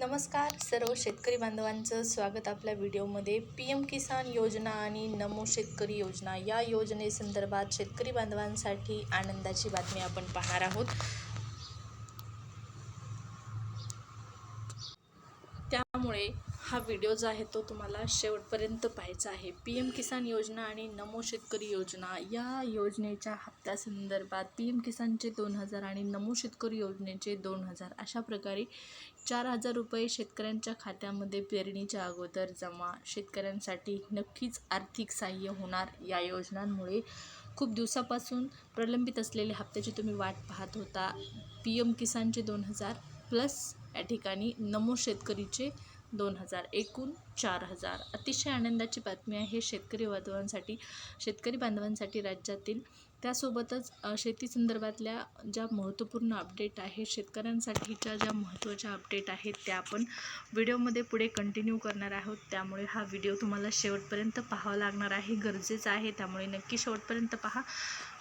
नमस्कार सर्व शेतकरी बांधवांचं स्वागत आपल्या व्हिडिओमध्ये. पी एम किसान योजना आणि नमो शेतकरी योजना या योजनेसंदर्भात शेतकरी बांधवांसाठी आनंदाची बातमी आपण पाहणार आहोत. त्यामुळे हा व्हिडिओ जो आहे तो तुम्हाला शेवटपर्यंत पाहायचा आहे. पी एम किसान योजना आणि नमो शेतकरी योजना या योजनेच्या हप्त्यासंदर्भात पी एम किसानचे दोन हजार आणि नमो शेतकरी योजनेचे दोन हजार अशा प्रकारे चार हजार रुपये शेतकऱ्यांच्या खात्यामध्ये पेरणीच्या अगोदर जमा. शेतकऱ्यांसाठी नक्कीच आर्थिक सहाय्य होणार या योजनांमुळे. खूप दिवसापासून प्रलंबित असलेले हप्त्याची तुम्ही वाट पाहत होता. पी एम किसानचे दोन हजार प्लस या ठिकाणी नमो शेतकरीचे दोन हजार एकूण चार हजार. अतिशय आनंदाची बातमी आहे शेतकरी बांधवांसाठी शेतकरी बांधवांसाठी राज्यातील त्यासोबतच शेती शेतीसंदर्भातल्या ज्या महत्त्वपूर्ण अपडेट आहेत शेतकऱ्यांसाठीच्या ज्या महत्त्वाच्या अपडेट आहेत त्या आपण व्हिडिओमध्ये पुढे कंटिन्यू करणार आहोत. त्यामुळे हा व्हिडिओ तुम्हाला शेवटपर्यंत पाहावा लागणार आहे. गरजेचं आहे त्यामुळे नक्की शेवटपर्यंत पहा.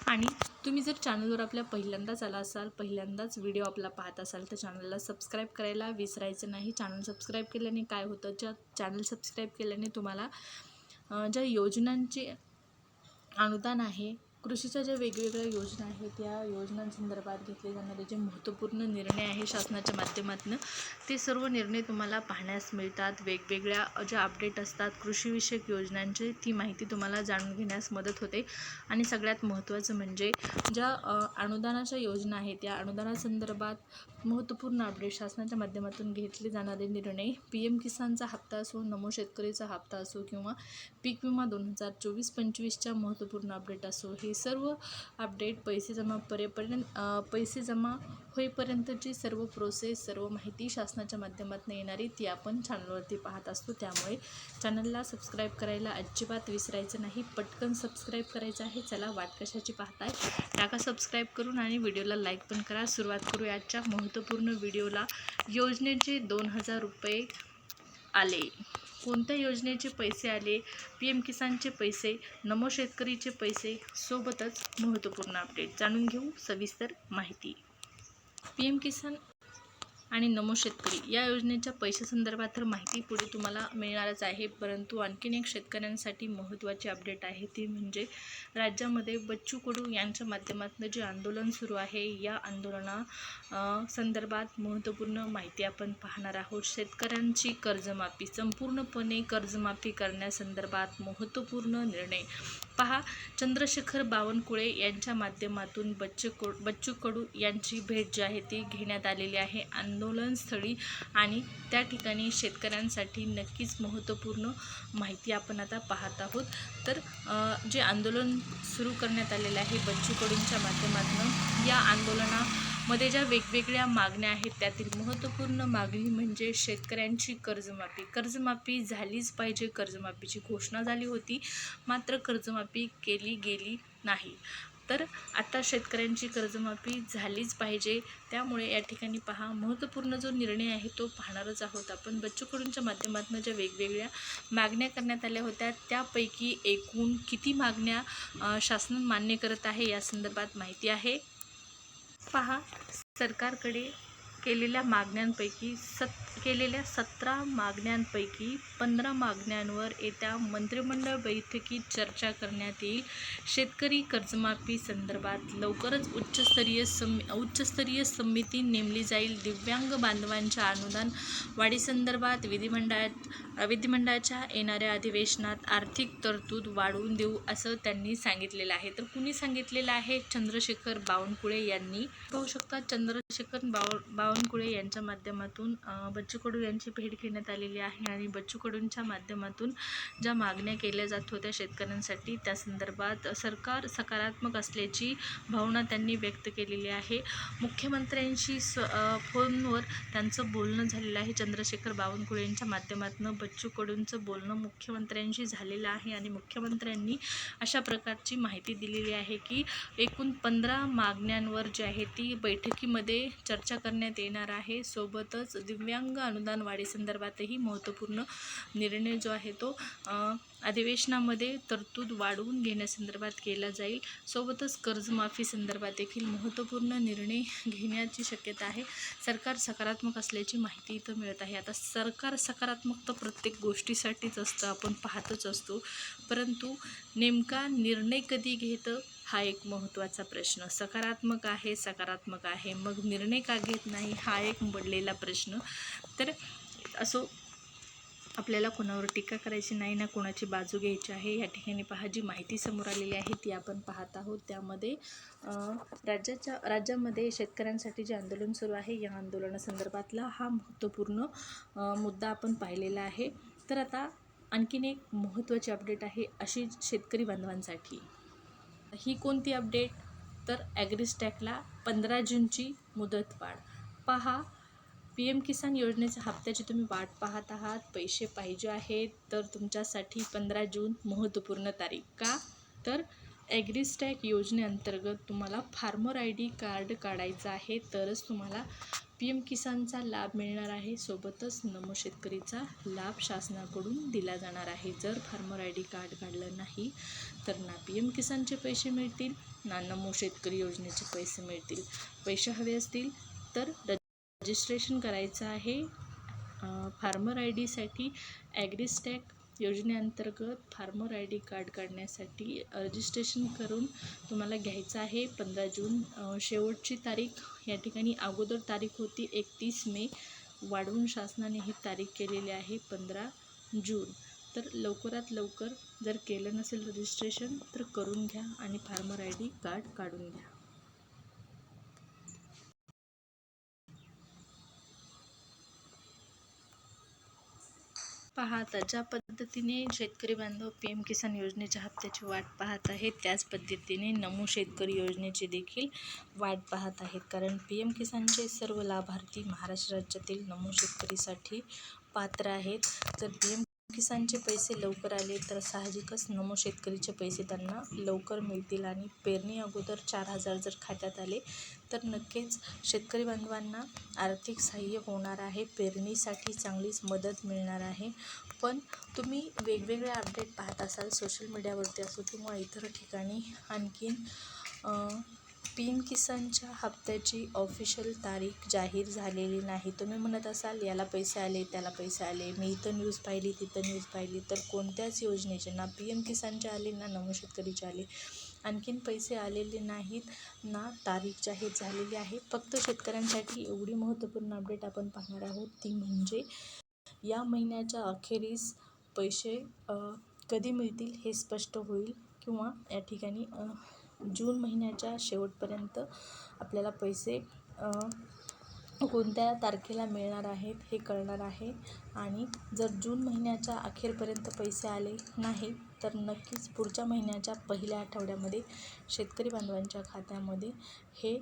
आणि तुम्ही जर चॅनलवर आपल्या पहिल्यांदाच आला असाल पहिल्यांदाच व्हिडिओ आपला पाहत असाल तर चॅनलला सबस्क्राईब करायला विसरायचं नाही. चॅनल सबस्क्राईब केल्याने काय होतं? ज्या चॅनल सबस्क्राईब केल्याने तुम्हाला ज्या योजनांचे अनुदान आहे कृषीच्या ज्या वेगवेगळ्या योजना आहेत या योजनांसंदर्भात घेतले जाणारे जे महत्त्वपूर्ण निर्णय आहे शासनाच्या माध्यमातून ते सर्व निर्णय तुम्हाला पाहण्यास मिळतात. वेगवेगळ्या ज्या अपडेट असतात कृषीविषयक योजनांची ती माहिती तुम्हाला जाणून घेण्यास मदत होते. आणि सगळ्यात महत्त्वाचं म्हणजे ज्या अनुदानाच्या योजना आहेत या अनुदानासंदर्भात महत्त्वपूर्ण अपडेट शासनाच्या माध्यमातून घेतले जाणारे निर्णय पी एम किसानचा हप्ता असो नमो शेतकरीचा हप्ता असो किंवा पीक विमा दोन हजार चोवीस पंचवीसच्या महत्त्वपूर्ण अपडेट असो हे सर्व अपडेट पैसे जमा परेपर्यंत पैसे जमा होईपर्यंतची सर्व प्रोसेस सर्व माहिती शासनाच्या माध्यमातून येणारी ती आपण चॅनलवरती पाहत असतो. त्यामुळे चॅनलला सबस्क्राईब करायला अजिबात विसरायचं नाही. पटकन सबस्क्राईब करायचं आहे. चला वाट कशाची पाहताय? टाका सबस्क्राईब करून आणि व्हिडिओला लाईक पण करा. सुरुवात करू आजच्या महत्त्वपूर्ण व्हिडिओला. योजनेचे दोन हजार रुपये आले. कोणत्या योजनेचे पैसे आले? पी एम किसानचे पैसे नमो शेतकरीचे पैसे सोबतच महत्त्वपूर्ण अपडेट जाणून घेऊ सविस्तर माहिती. पी एम किसान आणि नमो शेतकरी. या योजनेच्या पैशासंदर्भात तर माहिती पुढे तुम्हाला मिळणारच आहे. परंतु आणखीन एक शेतकऱ्यांसाठी महत्त्वाची अपडेट आहे ती म्हणजे राज्यामध्ये बच्चू कडू यांच्या माध्यमातून जे आंदोलन सुरू आहे या आंदोलना संदर्भात महत्त्वपूर्ण माहिती आपण पाहणार आहोत. शेतकऱ्यांची कर्जमाफी संपूर्णपणे कर्जमाफी करण्यासंदर्भात महत्त्वपूर्ण निर्णय. पहा चंद्रशेखर बावनकुळे यांच्या माध्यमातून बच्चू कडू बच्चू कडू यांची भेट जी आहे ती घेण्यात आलेली आहे. आणि आंदोलनस्थळी आणि त्या ठिकाणी शेतकऱ्यांसाठी नक्कीच महत्त्वपूर्ण माहिती आपण आता पाहत आहोत. तर जे आंदोलन सुरू करण्यात आलेलं आहे बच्चू कडूंच्या माध्यमातून या आंदोलनामध्ये ज्या वेगवेगळ्या मागण्या आहेत त्यातील महत्त्वपूर्ण मागणी म्हणजे शेतकऱ्यांची कर्जमाफी. कर्जमाफी झालीच पाहिजे कर्जमाफीची घोषणा झाली होती मात्र कर्जमाफी केली गेली नाही. तर आता शेतकऱ्यांची कर्जमाफी झालीच पाहिजे. त्यामुळे या ठिकाणी पहा महत्त्वपूर्ण जो निर्णय आहे तो पाहणारच आहोत आपण. बच्चू कडूंच्या माध्यमातून ज्या वेगवेगळ्या मागण्या करण्यात आल्या होत्या त्यापैकी एकूण किती मागण्या शासन मान्य करत आहे या संदर्भात माहिती आहे. पहा सरकारकडे केलेल्या मागण्यांपैकी सत केलेल्या सतरा मागण्यांपैकी पंधरा मागण्यांवर येत्या मंत्रिमंडळ बैठकीत चर्चा करण्यात येईल. शेतकरी कर्जमाफी संदर्भात लवकरच उच्चस्तरीय सम उच्चस्तरीय समिती नेमली जाईल. दिव्यांग बांधवांच्या अनुदान वाढीसंदर्भात विधिमंडळात विधिमंडळाच्या येणाऱ्या अधिवेशनात आर्थिक तरतूद वाढवून देऊ असं त्यांनी सांगितलेलं आहे. तर कुणी सांगितलेलं आहे? चंद्रशेखर बावनकुळे यांनी. पाहू शकता चंद्रशेखर बाव बावनकुळे यांच्या माध्यमातून बच्चू कडू यांची भेट घेण्यात आलेली आहे आणि बच्चू कडूंच्या माध्यमातून ज्या मागण्या केल्या जात होत्या शेतकऱ्यांसाठी त्या संदर्भात सरकार सकारात्मक असल्याची भावना त्यांनी व्यक्त केलेली आहे. मुख्यमंत्र्यांशी स फोनवर त्यांचं बोलणं झालेलं आहे. चंद्रशेखर बावनकुळे यांच्या माध्यमातून बच्चू कडूंचं बोलणं मुख्यमंत्र्यांशी झालेलं आहे आणि मुख्यमंत्र्यांनी अशा प्रकारची माहिती दिलेली आहे की एकूण पंधरा मागण्यांवर जी आहे ती बैठकीमध्ये चर्चा करण्यात येणार आहे. सोबतच दिव्यांग अनुदान वाढीसंदर्भातही महत्त्वपूर्ण निर्णय जो आहे तो अधिवेशनामध्ये तरतूद वाढवून घेण्यासंदर्भात केला जाईल. सोबतच कर्जमाफी संदर्भात देखील महत्त्वपूर्ण निर्णय घेण्याची शक्यता आहे. सरकार सकारात्मक असल्याची माहिती इथं मिळत आहे. आता सरकार सकारात्मक तर प्रत्येक गोष्टीसाठीच असतं आपण पाहतच असतो. परंतु नेमका निर्णय कधी घेतं हा एक महत्त्वाचा प्रश्न. सकारात्मक आहे सकारात्मक आहे. मग निर्णय का घेत नाही हा एक पडलेला प्रश्न. तर असो आपल्याला कोणावर टीका करायची नाही ना कोणाची बाजू घ्यायची आहे या ठिकाणी पहा जी माहिती समोर आलेली आहे ती आपण पाहत आहोत. त्यामध्ये राज्याच्या राज्यामध्ये शेतकऱ्यांसाठी जे आंदोलन सुरू आहे या आंदोलनासंदर्भातला हा महत्त्वपूर्ण मुद्दा आपण पाहिलेला आहे. तर आता आणखीन एक महत्त्वाची अपडेट आहे अशी शेतकरी बांधवांसाठी. ही कोणती अपडेट? तर ॲग्रिस्टॅकला पंधरा जूनची मुदतवाढ. पहा पी एम किसान योजनेच्या हप्त्याची तुम्ही वाट पाहत आहात पैसे पाहिजे आहेत तर तुमच्यासाठी पंधरा जून महत्त्वपूर्ण तारीख का? तर ॲग्रीस्टॅक योजनेअंतर्गत तुम्हाला फार्मर आय डी कार्ड काढायचं आहे तरच तुम्हाला पी एम किसानचा लाभ मिळणार आहे. सोबतच नमो शेतकरीचा लाभ शासनाकडून दिला जाणार आहे. जर फार्मर आय डी कार्ड काढलं नाही तर ना पी एम किसानचे पैसे मिळतील ना नमो शेतकरी योजनेचे पैसे मिळतील. पैसे हवे असतील तर रजिस्ट्रेशन करायचं आहे फार्मर आय डीसाठी ॲग्रीस्टॅक योजनेअंतर्गत फार्मर आय डी कार्ड काढण्यासाठी रजिस्ट्रेशन करून तुम्हाला घ्यायचं आहे. पंधरा जून शेवटची तारीख. या ठिकाणी अगोदर तारीख होती एकतीस मे. वाढवून शासनाने ही तारीख केलेली आहे पंधरा जून. तर लवकरात लवकर जर केलं नसेल रजिस्ट्रेशन तर करून घ्या आणि फार्मर आय डी कार्ड काढून घ्या. पाहता ज्या पद्धतीने शेतकरी बांधव पी एम किसान योजनेच्या हप्त्याची वाट पाहत आहेत त्याच पद्धतीने नमो शेतकरी योजनेची देखील वाट पाहत आहेत. कारण पी एम किसानचे सर्व लाभार्थी महाराष्ट्र राज्यातील नमो शेतकरीसाठी पात्र आहेत. तर पी एम किसानचे पैसे लवकर आले तर साहजिकच नमो शेतकरीचे पैसे त्यांना लवकर मिळतील आणि पेरणी अगोदर चार हजार जर खात्यात आले तर नक्कीच शेतकरी बांधवांना आर्थिक सहाय्य होणार आहे. पेरणीसाठी चांगलीच मदत मिळणार आहे. पण तुम्ही वेगवेगळे अपडेट पाहत असाल सोशल मीडियावरती असो किंवा इतर ठिकाणी आणखीन पी एम किसानच्या हप्त्याची ऑफिशियल तारीख जाहीर झालेली नाही. तुम्ही म्हणत असाल याला पैसे आले त्याला पैसे आले. मी इथं न्यूज पाहिली तिथं न्यूज पाहिली. तर कोणत्याच योजनेचे ना पी एम किसानचे आले ना नमो शेतकरीचे आले. आणखीन पैसे आलेले नाहीत ना तारीख जाहीर झालेली आहे. फक्त शेतकऱ्यांसाठी एवढी महत्त्वपूर्ण अपडेट आपण पाहणार आहोत. ती म्हणजे या महिन्याच्या अखेरीस पैसे कधी मिळतील हे स्पष्ट होईल किंवा या ठिकाणी जून महिन्याच्या शेवटपर्यंत आपल्याला पैसे कोणत्या तारखेला मिळणार आहेत हे कळणार आहे. आणि जर जून महिन्याच्या अखेरपर्यंत पैसे आले नाही तर नक्कीच पुढच्या महिन्याच्या पहिल्या आठवड्यामध्ये शेतकरी बांधवांच्या खात्यामध्ये हे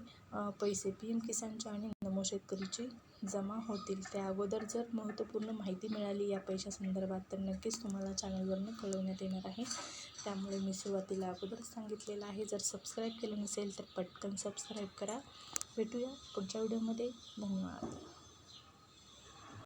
पैसे पी एम किसानच्या आणि नमो शेतकरीचे जमा होतील. त्या अगोदर जर महत्त्वपूर्ण माहिती मिळाली या पैशासंदर्भात तर नक्कीच तुम्हाला चॅनलवरनं कळवण्यात येणार आहे. त्यामुळे मी सुरुवातीला अगोदर सांगितलेलं आहे. जर सबस्क्राईब केलं नसेल तर पटकन सबस्क्राईब करा. भेटूया पुढच्या व्हिडिओमध्ये. धन्यवाद.